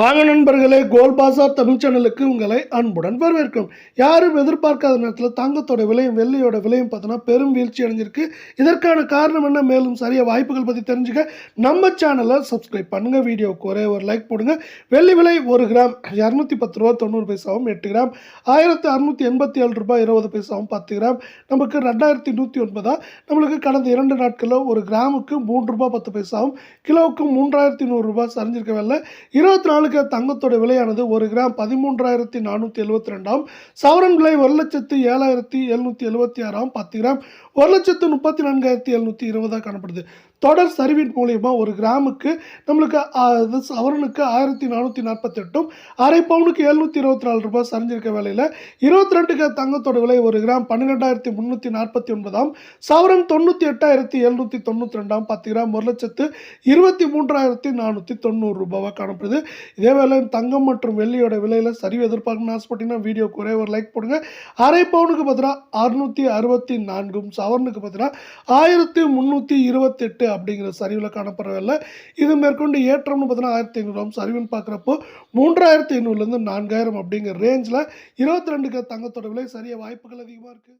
வாங்க நண்பர்களே கோல் பாசார் தமிழ் சேனலுக்கு உங்களை அன்புடன் வரவேற்கும் யாரும் எதிர்பார்க்காத நேரத்தில் தங்கத்தோட விலையும் வெள்ளையோட விலையும் பார்த்தோன்னா பெரும் வீழ்ச்சி அடைஞ்சிருக்கு. இதற்கான காரணம் என்ன? மேலும் சரியாக வாய்ப்புகள் பற்றி தெரிஞ்சுக்க நம்ம சேனலை சப்ஸ்கிரைப் பண்ணுங்கள் வீடியோவுக்கு ஒரே ஒரு லைக் போடுங்க. வெள்ளி விலை ஒரு கிராம் இரநூத்தி பத்து ரூபா தொண்ணூறு பைசாவும் எட்டு கிராம். ஆயிரத்தி அறுநூற்றி எண்பத்தி ஏழு ரூபாய் இருபது பைசாவும் பத்து கிராம். நமக்கு ரெண்டாயிரத்தி நூற்றி ஒன்பதா? நம்மளுக்கு கடந்த இரண்டு நாட்களில் ஒரு கிராமுக்கு மூன்று ரூபாய் பத்து பைசாவும் கிலோவுக்கு மூன்றாயிரத்தி நூறுரூபா சரிஞ்சிருக்க வேலை இருபத்தி நாளுக்கு தங்கத்தோட விலையானது ஒரு கிராம் பதிமூன்றாயிரத்தி நானூற்றி எழுபத்தி ரெண்டாம் சவரன் விலை ஒரு லட்சத்து ஏழாயிரத்தி எழுநூற்றி எழுபத்தி ஆறாம். பத்து கிராம் ஒரு லட்சத்து முப்பத்தி நான்காயிரத்தி எழுநூற்றி இருபதாக காணப்படுது. தொடர் சரிவின் மூலயமா ஒரு கிராமுக்கு நம்மளுக்கு இது சவரனுக்கு ஆயிரத்தி நானூற்றி நாற்பத்தெட்டும் அரை பவுனுக்கு எழுநூற்றி இருபத்தி நாலு ரூபாய் சரிஞ்சிருக்க வேலையில் இருபத்தி ரெண்டுக்கு தங்கத்தோட விலை ஒரு கிராம் பன்னிரெண்டாயிரத்தி முந்நூற்றி நாற்பத்தி ஒன்பதாம் சவரன் தொண்ணூற்றி எட்டாயிரத்தி எழுநூற்றி தொண்ணூற்றி ரெண்டாம் பத்து கிராம் ஒரு லட்சத்து இருபத்தி மூன்றாயிரத்தி நானூற்றி தொண்ணூறு ரூபாவாக காணப்படுது. இதே வேலை தங்கம் மற்றும் வெள்ளியோட விலையில் சரிவு எதிர்பார்க்கணும்னு ஆசைப்பட்டீங்கன்னா வீடியோ குறைய ஒரு லைக் போடுங்க. அரை பவுனுக்கு பார்த்தீங்கன்னா அறுநூற்றி அறுபத்தி நான்கும் சவரனுக்கு பார்த்தீங்கன்னா ஆயிரத்தி முந்நூற்றி இருபத்தெட்டு அப்படிங்கிற சரிவில் காணப்படவில்லை இது மேற்கொண்டு ஏற்றம்னு பார்த்தீங்கன்னா ஆயிரத்தி ஐநூறு சரிவுன்னு பார்க்குறப்போ மூன்றாயிரத்தி ஐநூறுலேருந்து நான்காயிரம் அப்படிங்கிற ரேஞ்சில் இருபத்தி ரெண்டுக்கு தங்கத்தோட விலை சரிய வாய்ப்புகள் அதிகமாக இருக்குது